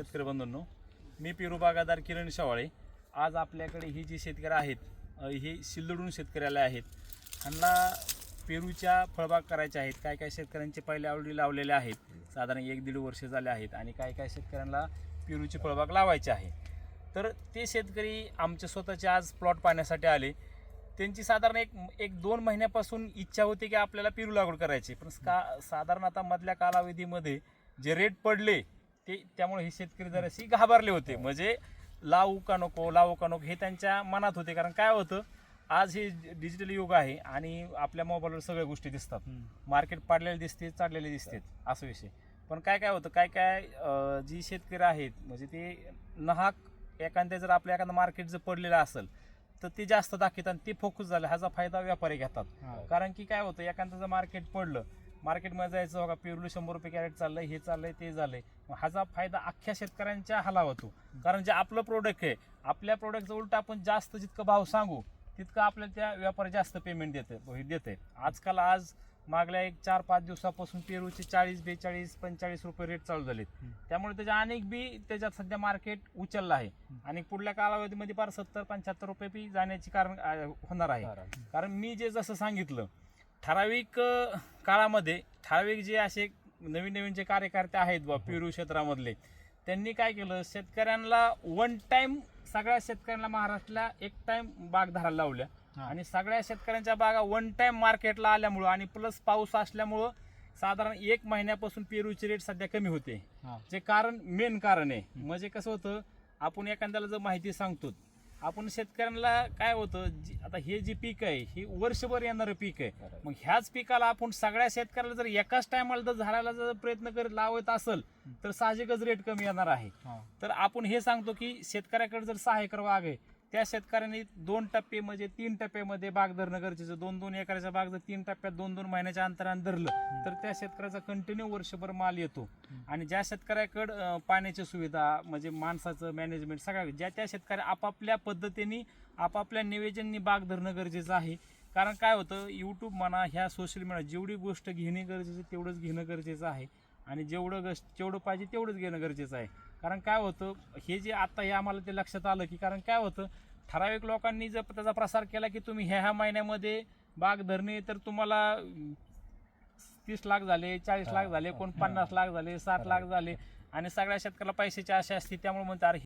शेतकरी बंधूंनो मी पेरू बागादार किरण शेवाळे. आज आपल्याकडे ही जी शेतकरी आहेत हे शिल्लडून शेतकरी आले आहेत. त्यांना पेरूच्या फळबाग करायच्या आहेत काय काय शेतकऱ्यांचे पहिले आवडी लावलेले आहेत. साधारण एक दीड वर्ष झाले आहेत आणि काय काय शेतकऱ्यांना पेरूची फळबाग लावायची आहे. तर ते शेतकरी आमचे स्वतःचे आज प्लॉट पाहण्यासाठी आले. त्यांची साधारण एक एक दोन महिन्यापासून इच्छा होती की आपल्याला पेरू लागवड करायची. पण का साधारण आता मधल्या कालावधीमध्ये जे रेट पडले ते त्यामुळे हे शेतकरी जराशी घाबरले होते. म्हणजे लावू का नको लावू का नको हे त्यांच्या मनात होते. कारण काय होतं आज हे डिजिटल युग आहे आणि आपल्या मोबाईलवर सगळ्या गोष्टी दिसतात. मार्केट पाडलेले दिसते चाललेले दिसतात असं विषय. पण काय काय होतं काय काय जी शेतकरी आहेत म्हणजे ते नहाक एखाद्या जर आपल्या एखादं मार्केट जर पडलेलं असेल तर ते जास्त दाखवतात आणि ते फोकस झालं ह्याचा फायदा व्यापारी घेतात. कारण की काय होतं एखादं जर मार्केट पडलं मार्केटमध्ये जायचं बघा पेरूला शंभर रुपये कॅरेट चाललंय हे चाललंय ते झालंय. मग ह्याचा फायदा अख्ख्या शेतकऱ्यांच्या हाला होतो. कारण जे आपलं प्रोडक्ट आहे आपल्या प्रोडक्टचं उलट आपण जास्त जितकं भाव सांगू तितकं आपल्याला त्या व्यापारी जास्त पेमेंट देते देते. आजकाल आज मागल्या एक चार पाच दिवसापासून पेरूचे चाळीस बेचाळीस पंचेचाळीस रुपये रेट चालू झालेत. त्यामुळे त्याच्या अनेक बी त्याच्यात सध्या मार्केट उचललं आहे. आणि पुढल्या कालावधीमध्ये फार सत्तर पंच्याहत्तर रुपये बी जाण्याची कारण होणार आहे. कारण मी जे जसं सांगितलं ठराविक काळामध्ये ठराविक जे असे नवीन नवीन जे कार्यकर्ते आहेत बा पेरू क्षेत्रामधले त्यांनी काय केलं? शेतकऱ्यांना वन टाइम सगळ्या शेतकऱ्यांना महाराष्ट्राला एक टाइम बाग धरायला लावल्या. आणि सगळ्या शेतकऱ्यांच्या बागा वन टाइम मार्केटला आल्यामुळं आणि प्लस पाऊस असल्यामुळं साधारण एक महिन्यापासून पेरूचे रेट सध्या कमी होते. जे कारण मेन कारण आहे. म्हणजे कसं होतं आपण एखाद्याला जर माहिती सांगतो आपण शेतकऱ्यांना काय होतं जी- आता हे जे पीक आहे हे वर्षभर येणारं पीक आहे. मग ह्याच पिकाला आपण सगळ्या शेतकऱ्याला जर एकाच टायमाला जर झाडाला जर प्रयत्न करत लावत असेल तर साहजिकच रेट कमी येणार आहे. तर आपण हे सांगतो की शेतकऱ्याकडे जर सहा एकर बाग आहे त्या शेतकऱ्यांनी दोन टप्पे म्हणजे तीन टप्प्यामध्ये बाग धरणं गरजेचं दोन दोन एकराच्या बाग जर तीन टप्प्यात दोन दोन महिन्याच्या अंतराने धरलं तर त्या शेतकऱ्याचा कंटिन्यू वर्षभर माल येतो. आणि ज्या शेतकऱ्याकडं पाण्याची सुविधा म्हणजे माणसाचं मॅनेजमेंट सगळ्या ज्या त्या शेतकऱ्या आपापल्या पद्धतीने आपापल्या नियोजनाने बाग धरणं गरजेचं आहे. कारण काय होतं यूट्यूब म्हणा ह्या सोशल मीडिया जेवढी गोष्ट घेणे गरजेचं तेवढंच घेणं गरजेचं आहे. आणि जेवढं गस जेवढं पाहिजे तेवढंच घेणं गरजेचं आहे. कारण काय होतं हे जे आता हे आम्हाला ते लक्षात आलं की कारण काय होतं ठराविक लोकांनी जर त्याचा प्रसार केला की तुम्ही ह्या ह्या महिन्यामध्ये बाग धरणे तर तुम्हाला तीस लाख झाले चाळीस लाख झाले कोण पन्नास लाख झाले साठ लाख झाले आणि सगळ्या शेतकऱ्याला पैशाची आशा असते त्यामुळे म्हणतात अरे